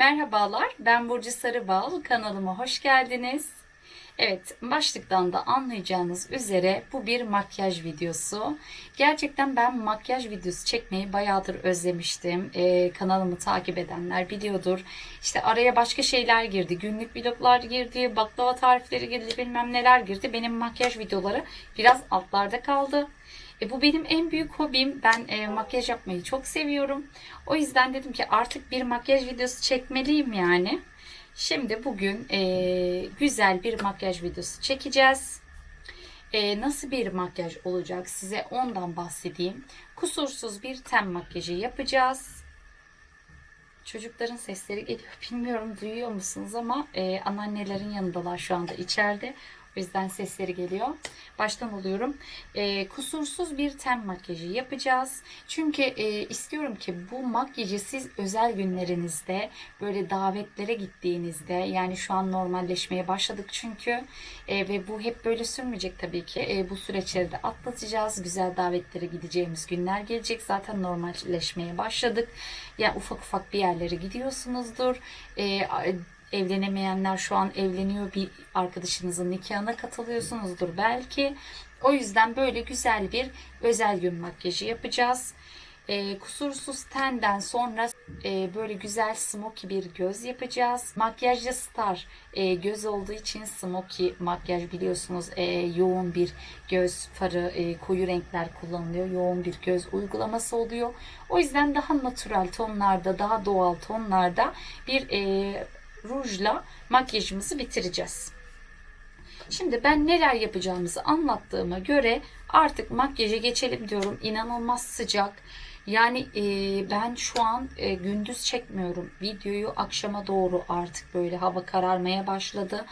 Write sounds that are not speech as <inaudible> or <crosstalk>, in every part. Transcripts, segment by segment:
Merhabalar, ben Burcu Sarıbal. Kanalıma hoş geldiniz. Evet, başlıktan da anlayacağınız üzere bu bir makyaj videosu. Gerçekten ben makyaj videosu çekmeyi bayağıdır özlemiştim. Ee, kanalımı takip edenler biliyordur. İşte araya başka şeyler girdi. Günlük vloglar girdi, baklava tarifleri girdi, bilmem neler girdi. Benim makyaj videoları biraz altlarda kaldı. E, bu benim en büyük hobim. Ben e, makyaj yapmayı çok seviyorum. O yüzden dedim ki artık bir makyaj videosu çekmeliyim yani. Şimdi bugün e, güzel bir makyaj videosu çekeceğiz. E, nasıl bir makyaj olacak size ondan bahsedeyim. Kusursuz bir ten makyajı yapacağız. Çocukların sesleri geliyor. <laughs> Bilmiyorum duyuyor musunuz ama e, anneannelerin yanındalar şu anda içeride. O yüzden sesleri geliyor. Baştan oluyorum. E, kusursuz bir ten makyajı yapacağız. Çünkü e, istiyorum ki bu makyajı siz özel günlerinizde böyle davetlere gittiğinizde yani şu an normalleşmeye başladık çünkü e, ve bu hep böyle sürmeyecek tabii ki. E, bu süreçleri de atlatacağız. Güzel davetlere gideceğimiz günler gelecek. Zaten normalleşmeye başladık. Ya yani ufak ufak bir yerlere gidiyorsunuzdur. E, evlenemeyenler şu an evleniyor bir arkadaşınızın nikahına katılıyorsunuzdur belki. O yüzden böyle güzel bir özel gün makyajı yapacağız. E, kusursuz tenden sonra e, böyle güzel smoky bir göz yapacağız. Makyajlı star e, göz olduğu için smoky makyaj biliyorsunuz e, yoğun bir göz farı, e, koyu renkler kullanılıyor. Yoğun bir göz uygulaması oluyor. O yüzden daha natural tonlarda, daha doğal tonlarda bir e, rujla makyajımızı bitireceğiz. Şimdi ben neler yapacağımızı anlattığıma göre artık makyaja geçelim diyorum. İnanılmaz sıcak. Yani e, ben şu an e, gündüz çekmiyorum. Videoyu akşama doğru artık böyle hava kararmaya başladı.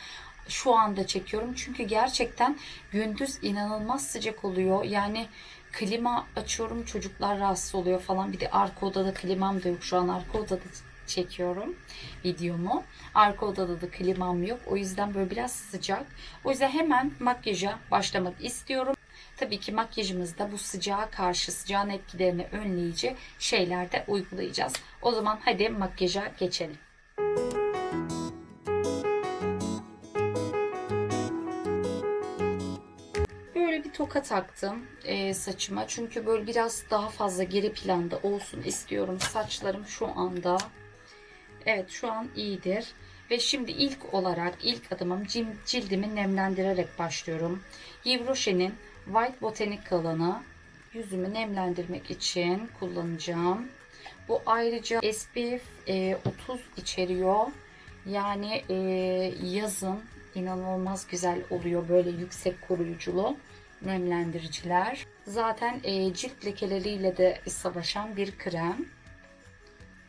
Şu anda çekiyorum. Çünkü gerçekten gündüz inanılmaz sıcak oluyor. Yani klima açıyorum çocuklar rahatsız oluyor falan. Bir de arka odada klimam da yok. Şu an arka odada çekiyorum videomu. Arka odada da klimam yok. O yüzden böyle biraz sıcak. O yüzden hemen makyaja başlamak istiyorum. Tabii ki makyajımızda bu sıcağa karşı sıcağın etkilerini önleyici şeyler de uygulayacağız. O zaman hadi makyaja geçelim. Böyle bir toka taktım e, saçıma. Çünkü böyle biraz daha fazla geri planda olsun istiyorum. Saçlarım şu anda Evet şu an iyidir. Ve şimdi ilk olarak ilk adımım cildimi nemlendirerek başlıyorum. Yves Rocher'in White Botanical'ını yüzümü nemlendirmek için kullanacağım. Bu ayrıca SPF 30 içeriyor. Yani e, yazın inanılmaz güzel oluyor böyle yüksek koruyuculu nemlendiriciler. Zaten e, cilt lekeleriyle de savaşan bir krem.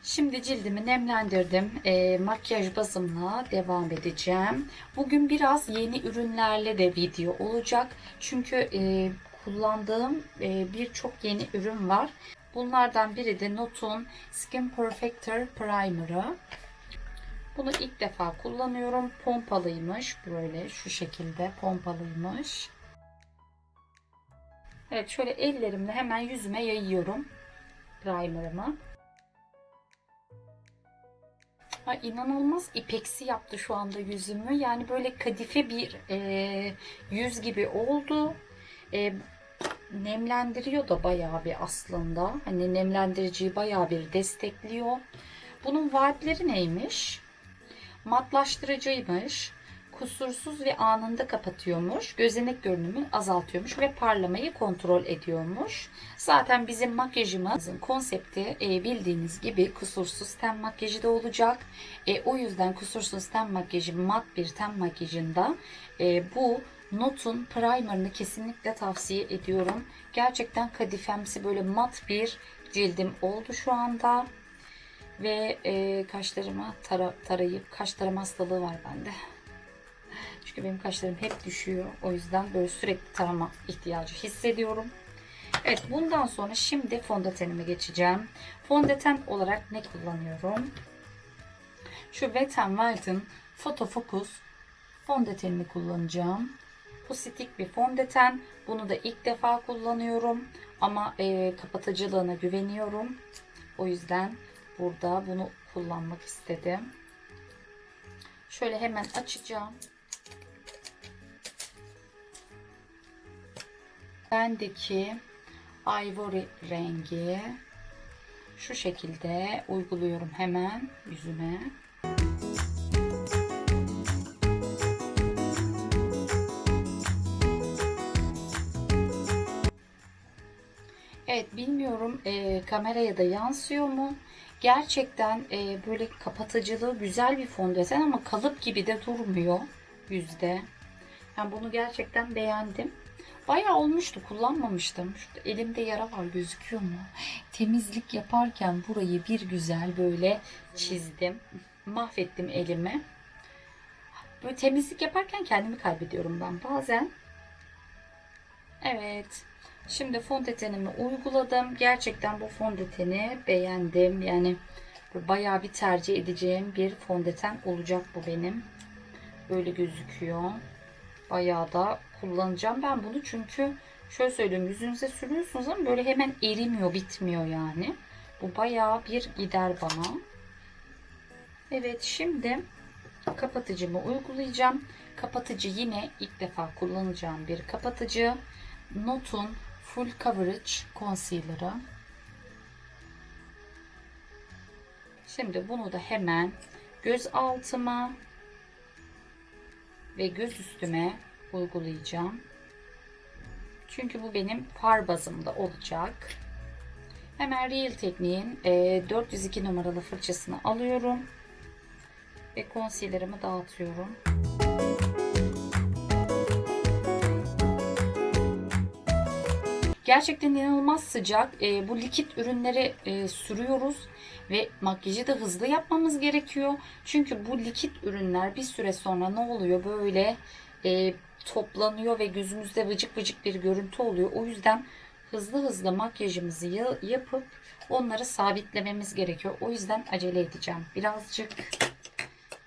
Şimdi cildimi nemlendirdim. E, makyaj bazımla devam edeceğim. Bugün biraz yeni ürünlerle de video olacak. Çünkü e, kullandığım e, birçok yeni ürün var. Bunlardan biri de Notun Skin Perfector Primer'ı. Bunu ilk defa kullanıyorum. Pompalıymış. Böyle şu şekilde pompalıymış. Evet şöyle ellerimle hemen yüzüme yayıyorum primer'ımı. Ay inanılmaz ipeksi yaptı şu anda yüzümü. Yani böyle kadife bir e, yüz gibi oldu. E, nemlendiriyor da bayağı bir aslında. Hani nemlendiriciyi bayağı bir destekliyor. Bunun vaatleri neymiş? Matlaştırıcıymış kusursuz ve anında kapatıyormuş. Gözenek görünümü azaltıyormuş ve parlamayı kontrol ediyormuş. Zaten bizim makyajımızın konsepti e, bildiğiniz gibi kusursuz ten makyajı da olacak. E, o yüzden kusursuz ten makyajı mat bir ten makyajında e, bu Notun primerını kesinlikle tavsiye ediyorum. Gerçekten kadifemsi böyle mat bir cildim oldu şu anda. Ve e, kaşlarıma tara, tarayıp kaş tarama hastalığı var bende. Çünkü benim kaşlarım hep düşüyor. O yüzden böyle sürekli tarama ihtiyacı hissediyorum. Evet bundan sonra şimdi fondötenime geçeceğim. Fondöten olarak ne kullanıyorum? Şu Wet n Wild'ın Photo Focus fondötenini kullanacağım. Bu bir fondöten. Bunu da ilk defa kullanıyorum. Ama e, kapatıcılığına güveniyorum. O yüzden burada bunu kullanmak istedim. Şöyle hemen açacağım. Bendeki ivory rengi şu şekilde uyguluyorum hemen yüzüme. Evet bilmiyorum e, kameraya da yansıyor mu? Gerçekten e, böyle kapatıcılığı güzel bir fondöten ama kalıp gibi de durmuyor yüzde. Ben bunu gerçekten beğendim. Bayağı olmuştu kullanmamıştım. Şurada elimde yara var gözüküyor mu? Temizlik yaparken burayı bir güzel böyle çizdim. Mahvettim elimi. Böyle temizlik yaparken kendimi kaybediyorum ben bazen. Evet. Şimdi fondötenimi uyguladım. Gerçekten bu fondöteni beğendim. Yani bayağı bir tercih edeceğim bir fondöten olacak bu benim. Böyle gözüküyor. Bayağı da kullanacağım ben bunu çünkü şöyle söyleyeyim yüzünüze sürüyorsunuz ama böyle hemen erimiyor bitmiyor yani. Bu bayağı bir gider bana. Evet şimdi kapatıcımı uygulayacağım. Kapatıcı yine ilk defa kullanacağım bir kapatıcı. Notun Full Coverage Concealer'ı. Şimdi bunu da hemen göz altıma ve göz üstüme uygulayacağım. Çünkü bu benim far bazımda olacak. Hemen Real Tekniğin 402 numaralı fırçasını alıyorum. Ve concealer'ımı dağıtıyorum. Gerçekten inanılmaz sıcak. E, bu likit ürünleri e, sürüyoruz ve makyajı da hızlı yapmamız gerekiyor. Çünkü bu likit ürünler bir süre sonra ne oluyor? Böyle e, toplanıyor ve gözümüzde vıcık vıcık bir görüntü oluyor. O yüzden hızlı hızlı makyajımızı ya- yapıp onları sabitlememiz gerekiyor. O yüzden acele edeceğim. Birazcık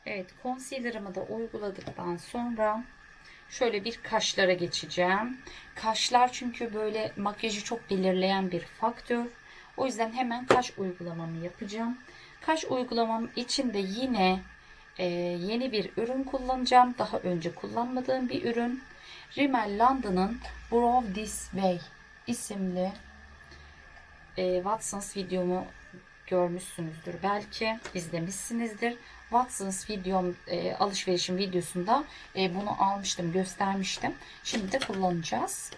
Evet concealer'ımı da uyguladıktan sonra şöyle bir kaşlara geçeceğim. Kaşlar çünkü böyle makyajı çok belirleyen bir faktör. O yüzden hemen kaş uygulamamı yapacağım. Kaş uygulamam için de yine e, yeni bir ürün kullanacağım. Daha önce kullanmadığım bir ürün. Rimmel London'ın Brow This Way isimli e, Watsons videomu görmüşsünüzdür. Belki izlemişsinizdir. Watsons videom e, alışverişim videosunda e, bunu almıştım, göstermiştim. Şimdi de kullanacağız.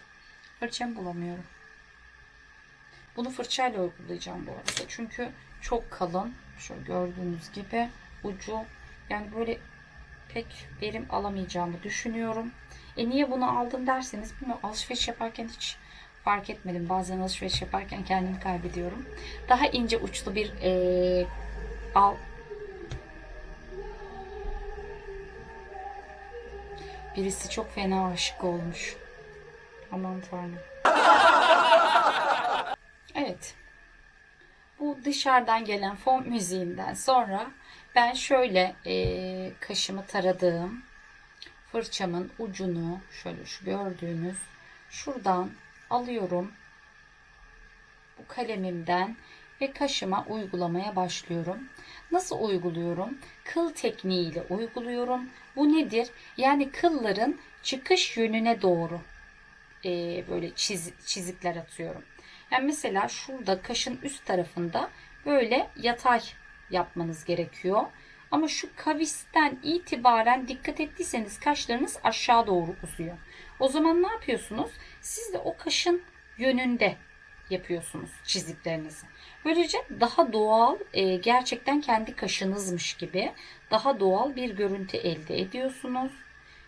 Fırçamı bulamıyorum. Bunu fırçayla uygulayacağım bu arada. Çünkü çok kalın. Şöyle gördüğünüz gibi ucu yani böyle pek verim alamayacağımı düşünüyorum. E niye bunu aldım derseniz bilmiyorum. Alışveriş yaparken hiç fark etmedim. Bazen alışveriş yaparken kendimi kaybediyorum. Daha ince uçlu bir e, al Birisi çok fena aşık olmuş. Aman tanrım. Evet. Bu dışarıdan gelen fon müziğinden sonra ben şöyle e, kaşımı taradığım fırçamın ucunu şöyle şu gördüğünüz şuradan alıyorum. Bu kalemimden ve kaşıma uygulamaya başlıyorum. Nasıl uyguluyorum? Kıl tekniğiyle uyguluyorum. Bu nedir? Yani kılların çıkış yönüne doğru e, böyle çiz, çizikler atıyorum. Yani mesela şurada kaşın üst tarafında böyle yatay yapmanız gerekiyor. Ama şu kavisten itibaren dikkat ettiyseniz kaşlarınız aşağı doğru uzuyor. O zaman ne yapıyorsunuz? Siz de o kaşın yönünde yapıyorsunuz çiziklerinizi. Böylece daha doğal, e, gerçekten kendi kaşınızmış gibi daha doğal bir görüntü elde ediyorsunuz.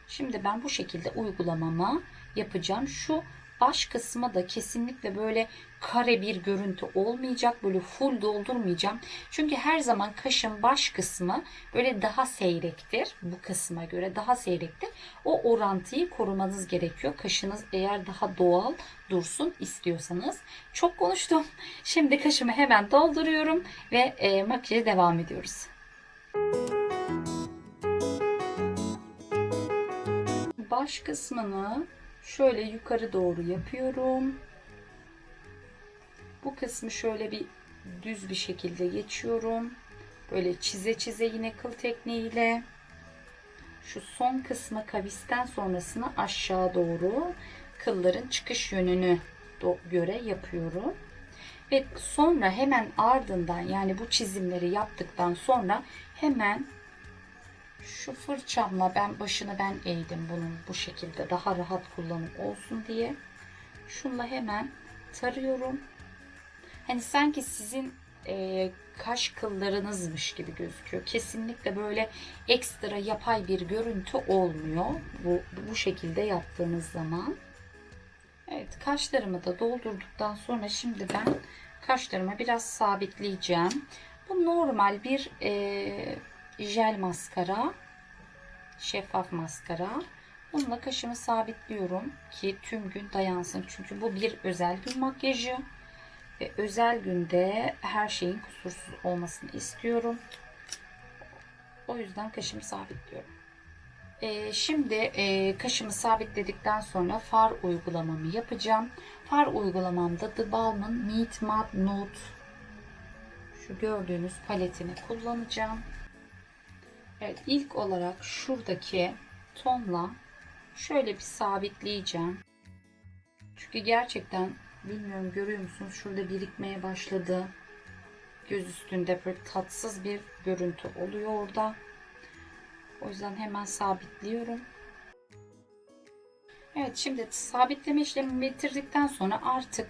Şimdi ben bu şekilde uygulamama yapacağım. Şu baş kısma da kesinlikle böyle kare bir görüntü olmayacak. Böyle full doldurmayacağım. Çünkü her zaman kaşın baş kısmı böyle daha seyrektir. Bu kısma göre daha seyrektir. O orantıyı korumanız gerekiyor. Kaşınız eğer daha doğal dursun istiyorsanız. Çok konuştum. <laughs> Şimdi kaşımı hemen dolduruyorum ve e, makyaja devam ediyoruz. Baş kısmını şöyle yukarı doğru yapıyorum. Bu kısmı şöyle bir düz bir şekilde geçiyorum. Böyle çize çize yine kıl tekniğiyle şu son kısmı kavisten sonrasını aşağı doğru kılların çıkış yönünü göre yapıyorum. Ve sonra hemen ardından yani bu çizimleri yaptıktan sonra hemen şu fırçamla ben başını ben eğdim bunun bu şekilde daha rahat kullanım olsun diye. Şunla hemen tarıyorum. Hani sanki sizin e, kaş kıllarınızmış gibi gözüküyor. Kesinlikle böyle ekstra yapay bir görüntü olmuyor. Bu, bu şekilde yaptığınız zaman. Evet kaşlarımı da doldurduktan sonra şimdi ben kaşlarımı biraz sabitleyeceğim. Bu normal bir e, jel maskara. Şeffaf maskara. Bununla kaşımı sabitliyorum ki tüm gün dayansın. Çünkü bu bir özel gün makyajı. Ve özel günde her şeyin kusursuz olmasını istiyorum. O yüzden kaşımı sabitliyorum. Ee, şimdi e, kaşımı sabitledikten sonra far uygulamamı yapacağım. Far uygulamamda The Balm'ın Meet Matte Nude şu gördüğünüz paletini kullanacağım. Evet ilk olarak şuradaki tonla şöyle bir sabitleyeceğim. Çünkü gerçekten bilmiyorum görüyor musunuz şurada birikmeye başladı. Göz üstünde böyle tatsız bir görüntü oluyor orada. O yüzden hemen sabitliyorum. Evet şimdi sabitleme işlemimi bitirdikten sonra artık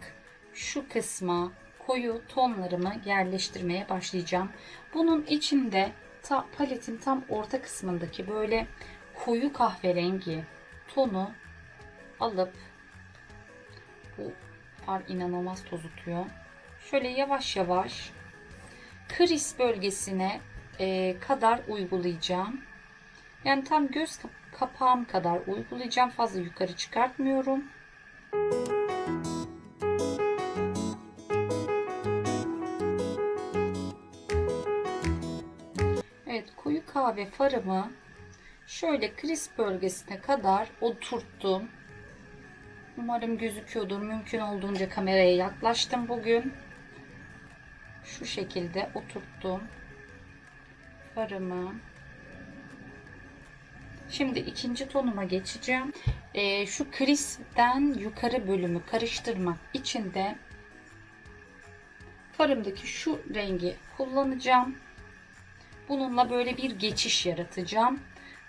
şu kısma koyu tonlarımı yerleştirmeye başlayacağım. Bunun içinde ta, paletin tam orta kısmındaki böyle koyu kahverengi tonu alıp bu far inanılmaz tozutuyor. Şöyle yavaş yavaş kriz bölgesine e, kadar uygulayacağım. Yani tam göz kap- kapağım kadar uygulayacağım. Fazla yukarı çıkartmıyorum. Kahve farımı şöyle kriz bölgesine kadar oturttum. Umarım gözüküyordur. Mümkün olduğunca kameraya yaklaştım bugün. Şu şekilde oturttum. Farımı. Şimdi ikinci tonuma geçeceğim. Ee, şu krizden yukarı bölümü karıştırmak için de farımdaki şu rengi kullanacağım. Bununla böyle bir geçiş yaratacağım.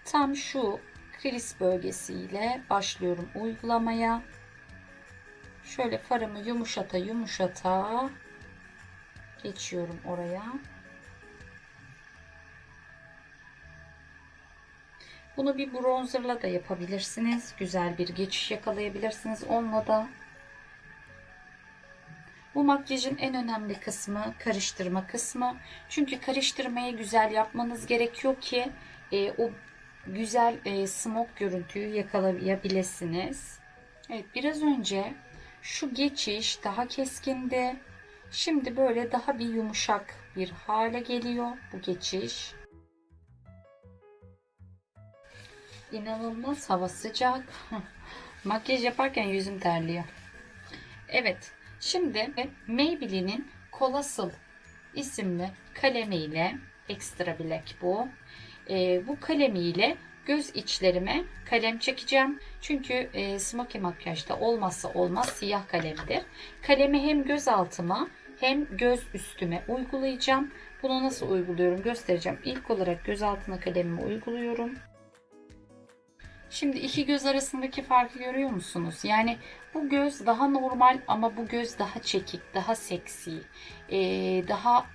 Tam şu kriz bölgesiyle başlıyorum uygulamaya. Şöyle farımı yumuşata yumuşata geçiyorum oraya. Bunu bir bronzerla da yapabilirsiniz. Güzel bir geçiş yakalayabilirsiniz onunla da. Bu makyajın en önemli kısmı karıştırma kısmı. Çünkü karıştırmayı güzel yapmanız gerekiyor ki e, o güzel e, smoke görüntüyü yakalayabilirsiniz. Evet biraz önce şu geçiş daha keskindi. Şimdi böyle daha bir yumuşak bir hale geliyor bu geçiş. İnanılmaz hava sıcak. <laughs> Makyaj yaparken yüzüm terliyor. Evet. Şimdi Maybelline'in Colossal isimli kalemiyle Extra Black bu. Ee, bu kalemiyle göz içlerime kalem çekeceğim. Çünkü e, smoky makyajda olmazsa olmaz siyah kalemdir. Kalemi hem göz altıma hem göz üstüme uygulayacağım. Bunu nasıl uyguluyorum göstereceğim. İlk olarak göz altına kalemimi uyguluyorum. Şimdi iki göz arasındaki farkı görüyor musunuz? Yani bu göz daha normal ama bu göz daha çekik, daha seksi, ee, daha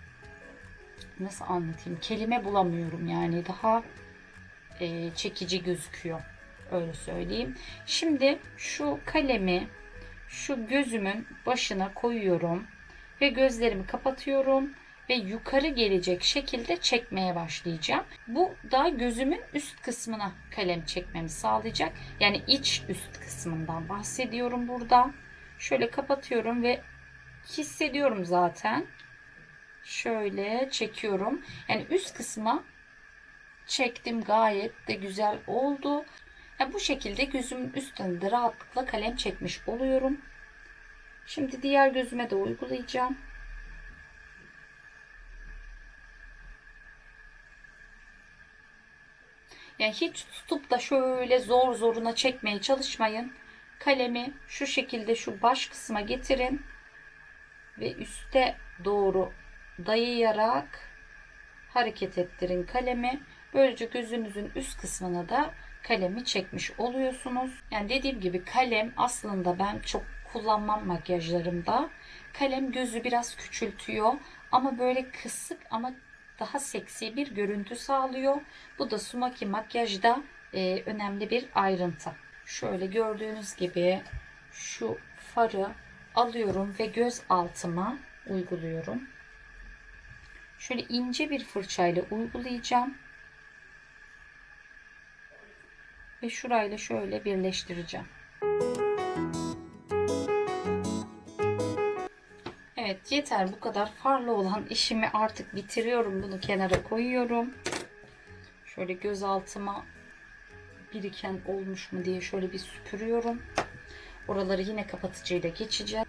nasıl anlatayım? Kelime bulamıyorum yani daha e, çekici gözüküyor. Öyle söyleyeyim. Şimdi şu kalemi şu gözümün başına koyuyorum ve gözlerimi kapatıyorum ve yukarı gelecek şekilde çekmeye başlayacağım. Bu da gözümün üst kısmına kalem çekmemi sağlayacak. Yani iç üst kısmından bahsediyorum burada. Şöyle kapatıyorum ve hissediyorum zaten. Şöyle çekiyorum. Yani üst kısma çektim gayet de güzel oldu. Yani bu şekilde gözümün üstünde rahatlıkla kalem çekmiş oluyorum. Şimdi diğer gözüme de uygulayacağım. Yani hiç tutup da şöyle zor zoruna çekmeye çalışmayın. Kalemi şu şekilde şu baş kısma getirin ve üste doğru dayayarak hareket ettirin kalemi. Böylece gözünüzün üst kısmına da kalemi çekmiş oluyorsunuz. Yani dediğim gibi kalem aslında ben çok kullanmam makyajlarımda. Kalem gözü biraz küçültüyor ama böyle kısık ama daha seksi bir görüntü sağlıyor. Bu da sumaki makyajda e, önemli bir ayrıntı. Şöyle gördüğünüz gibi şu farı alıyorum ve göz altıma uyguluyorum. Şöyle ince bir fırçayla uygulayacağım. Ve şurayla şöyle birleştireceğim. Evet yeter bu kadar farlı olan işimi artık bitiriyorum. Bunu kenara koyuyorum. Şöyle göz altıma biriken olmuş mu diye şöyle bir süpürüyorum. Oraları yine kapatıcıyla geçeceğim.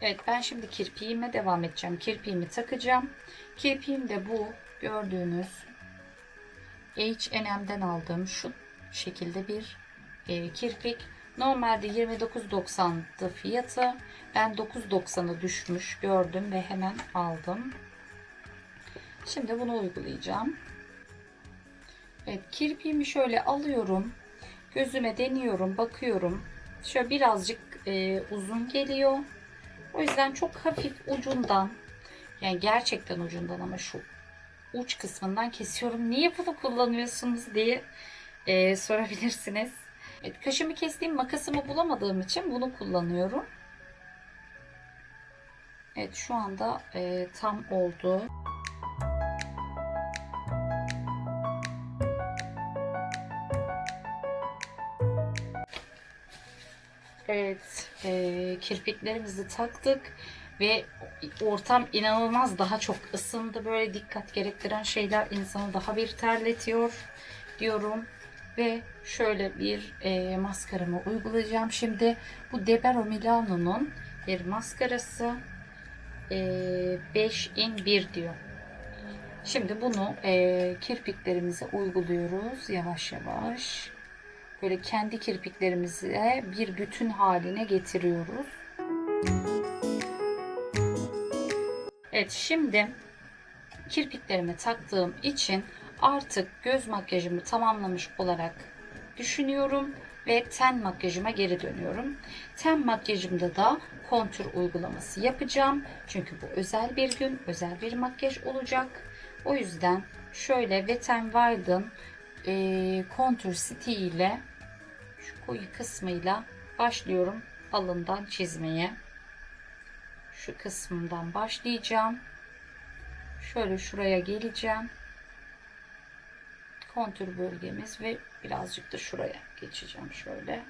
Evet ben şimdi kirpiğime devam edeceğim. Kirpiğimi takacağım. Kirpiğim de bu gördüğünüz H&M'den aldığım şu şekilde bir e, kirpik. Normalde 29.90'dı fiyatı. Ben 9.90'a düşmüş gördüm ve hemen aldım. Şimdi bunu uygulayacağım. Evet kirpiğimi şöyle alıyorum. Gözüme deniyorum, bakıyorum. Şöyle birazcık e, uzun geliyor. O yüzden çok hafif ucundan yani gerçekten ucundan ama şu uç kısmından kesiyorum. Niye bunu kullanıyorsunuz diye e, sorabilirsiniz. Evet, kaşımı kestiğim makasımı bulamadığım için bunu kullanıyorum. Evet şu anda e, tam oldu. Evet, e, kirpiklerimizi taktık ve ortam inanılmaz daha çok ısındı. Böyle dikkat gerektiren şeyler insanı daha bir terletiyor diyorum. Ve şöyle bir e, maskaramı uygulayacağım. Şimdi bu Debero Milano'nun bir maskarası. 5 in 1 diyor. Şimdi bunu e, kirpiklerimize uyguluyoruz yavaş yavaş. Böyle kendi kirpiklerimize bir bütün haline getiriyoruz. Evet şimdi kirpiklerimi taktığım için artık göz makyajımı tamamlamış olarak düşünüyorum ve ten makyajıma geri dönüyorum. Ten makyajımda da kontür uygulaması yapacağım. Çünkü bu özel bir gün, özel bir makyaj olacak. O yüzden şöyle Wet n Wild'ın e, kontür stiği ile şu koyu kısmıyla başlıyorum alından çizmeye. Şu kısmından başlayacağım. Şöyle şuraya geleceğim. Kontür bölgemiz ve birazcık da şuraya geçeceğim şöyle.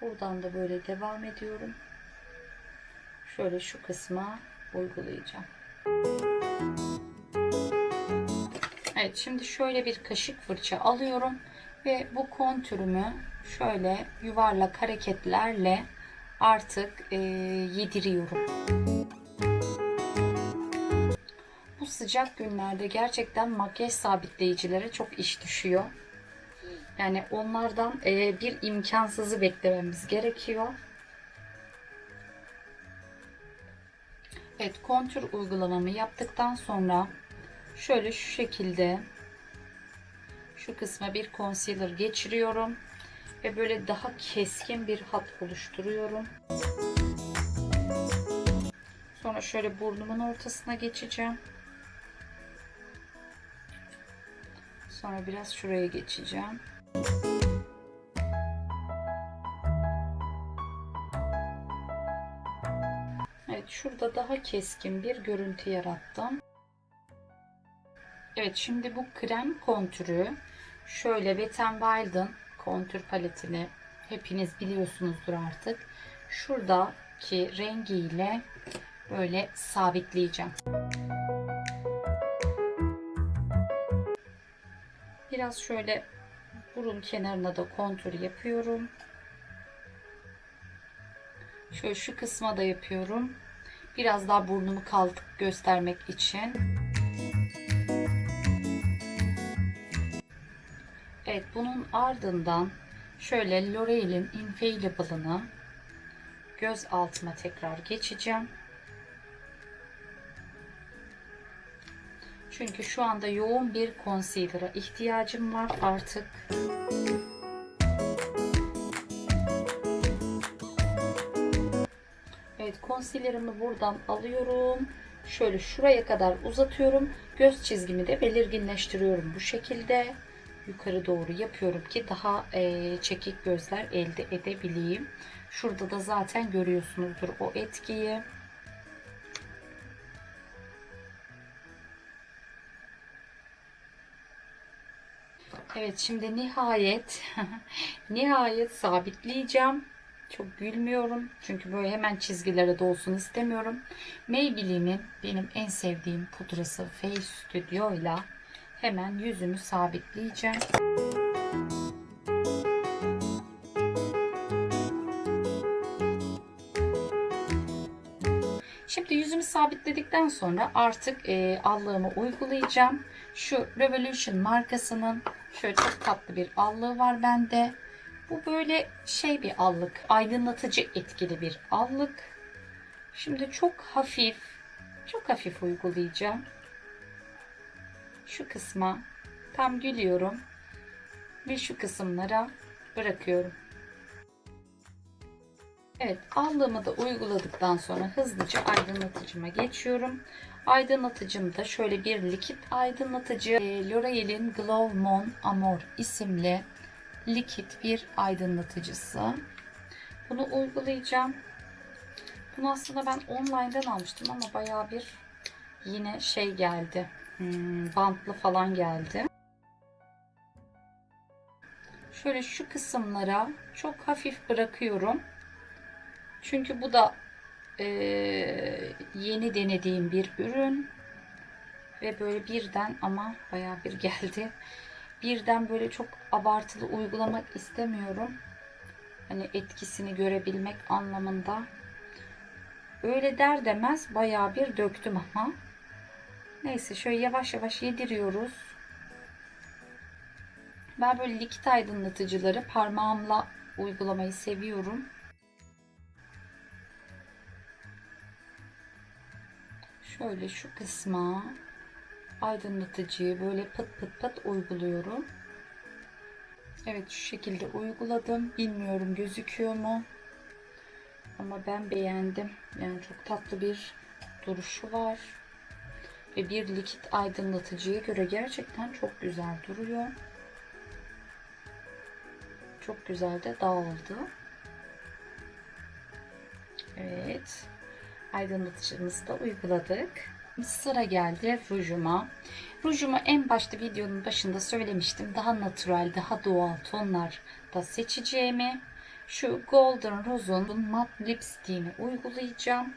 Buradan da böyle devam ediyorum. Şöyle şu kısma uygulayacağım. Evet şimdi şöyle bir kaşık fırça alıyorum ve bu kontürümü şöyle yuvarlak hareketlerle artık e, yediriyorum. Sıcak günlerde gerçekten makyaj sabitleyicilere çok iş düşüyor. Yani onlardan e, bir imkansızı beklememiz gerekiyor. Evet kontür uygulamamı yaptıktan sonra şöyle şu şekilde şu kısma bir concealer geçiriyorum ve böyle daha keskin bir hat oluşturuyorum. Sonra şöyle burnumun ortasına geçeceğim. Sonra biraz şuraya geçeceğim. Evet şurada daha keskin bir görüntü yarattım. Evet şimdi bu krem kontürü şöyle Wet n Wild'ın kontür paletini hepiniz biliyorsunuzdur artık. Şuradaki rengiyle böyle sabitleyeceğim. Biraz şöyle burun kenarına da kontür yapıyorum. Şöyle şu kısma da yapıyorum. Biraz daha burnumu kaldık göstermek için. Evet bunun ardından şöyle L'Oreal'in Infallible'ını göz altıma tekrar geçeceğim. Çünkü şu anda yoğun bir concealer'a ihtiyacım var artık. Evet concealer'ımı buradan alıyorum. Şöyle şuraya kadar uzatıyorum. Göz çizgimi de belirginleştiriyorum bu şekilde. Yukarı doğru yapıyorum ki daha e, çekik gözler elde edebileyim. Şurada da zaten görüyorsunuzdur o etkiyi. Evet şimdi nihayet <laughs> nihayet sabitleyeceğim. Çok gülmüyorum. Çünkü böyle hemen çizgilere dolsun istemiyorum. Maybelline'in benim en sevdiğim pudrası Face Studio ile hemen yüzümü sabitleyeceğim. Şimdi yüzümü sabitledikten sonra artık e, allığımı uygulayacağım. Şu Revolution markasının şöyle çok tatlı bir allığı var bende. Bu böyle şey bir allık, aydınlatıcı etkili bir allık. Şimdi çok hafif, çok hafif uygulayacağım. Şu kısma tam gülüyorum ve şu kısımlara bırakıyorum. Evet allığımı da uyguladıktan sonra hızlıca aydınlatıcıma geçiyorum. Aydınlatıcım da şöyle bir likit aydınlatıcı e, L'Oreal'in Glow Mon Amor isimli likit bir aydınlatıcısı. Bunu uygulayacağım. Bunu aslında ben online'dan almıştım ama baya bir yine şey geldi. Hmm, bantlı falan geldi. Şöyle şu kısımlara çok hafif bırakıyorum. Çünkü bu da e, yeni denediğim bir ürün ve böyle birden ama baya bir geldi. Birden böyle çok abartılı uygulamak istemiyorum. Hani etkisini görebilmek anlamında. Öyle der demez baya bir döktüm ama. Neyse şöyle yavaş yavaş yediriyoruz. Ben böyle likit aydınlatıcıları parmağımla uygulamayı seviyorum. Şöyle şu kısma aydınlatıcıyı böyle pıt pıt pıt uyguluyorum. Evet şu şekilde uyguladım. Bilmiyorum gözüküyor mu? Ama ben beğendim. Yani çok tatlı bir duruşu var. Ve bir likit aydınlatıcıya göre gerçekten çok güzel duruyor. Çok güzel de dağıldı. Evet aydınlatıcımızı da uyguladık. Sıra geldi rujuma. Rujumu en başta videonun başında söylemiştim. Daha natural, daha doğal tonlar da seçeceğimi. Şu Golden Rose'un mat lipstick'ini uygulayacağım.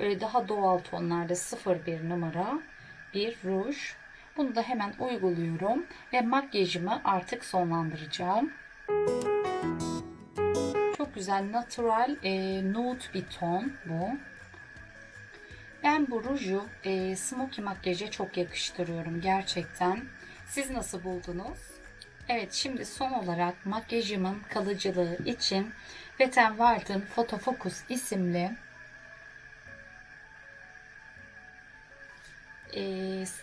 Böyle daha doğal tonlarda 01 numara bir ruj. Bunu da hemen uyguluyorum ve makyajımı artık sonlandıracağım. Çok güzel natural e, nude bir ton bu. Ben bu ruju e, smoky makyaja çok yakıştırıyorum gerçekten. Siz nasıl buldunuz? Evet şimdi son olarak makyajımın kalıcılığı için Wet n Wild'ın Photo Focus isimli e,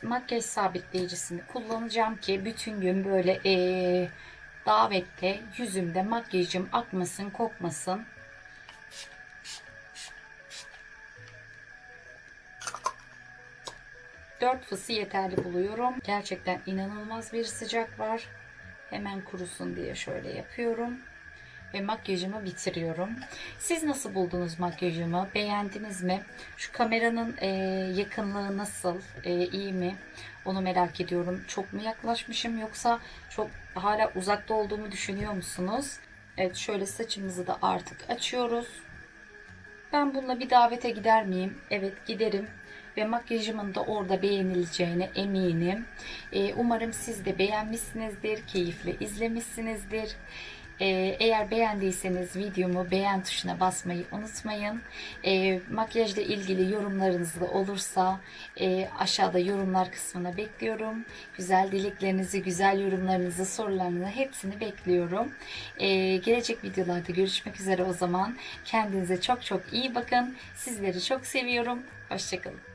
makyaj sabitleyicisini kullanacağım ki bütün gün böyle e, davette yüzümde makyajım akmasın kokmasın. Dört fısı yeterli buluyorum. Gerçekten inanılmaz bir sıcak var. Hemen kurusun diye şöyle yapıyorum. Ve makyajımı bitiriyorum. Siz nasıl buldunuz makyajımı? Beğendiniz mi? Şu kameranın e, yakınlığı nasıl? E, iyi mi? Onu merak ediyorum. Çok mu yaklaşmışım yoksa çok hala uzakta olduğumu düşünüyor musunuz? Evet şöyle saçımızı da artık açıyoruz. Ben bununla bir davete gider miyim? Evet giderim ve makyajımın da orada beğenileceğine eminim. Ee, umarım siz de beğenmişsinizdir, keyifle izlemişsinizdir. Ee, eğer beğendiyseniz videomu beğen tuşuna basmayı unutmayın. Ee, makyajla ilgili yorumlarınız da olursa e, aşağıda yorumlar kısmına bekliyorum. Güzel dileklerinizi, güzel yorumlarınızı, sorularınızı hepsini bekliyorum. Ee, gelecek videolarda görüşmek üzere o zaman. Kendinize çok çok iyi bakın. Sizleri çok seviyorum. Hoşçakalın.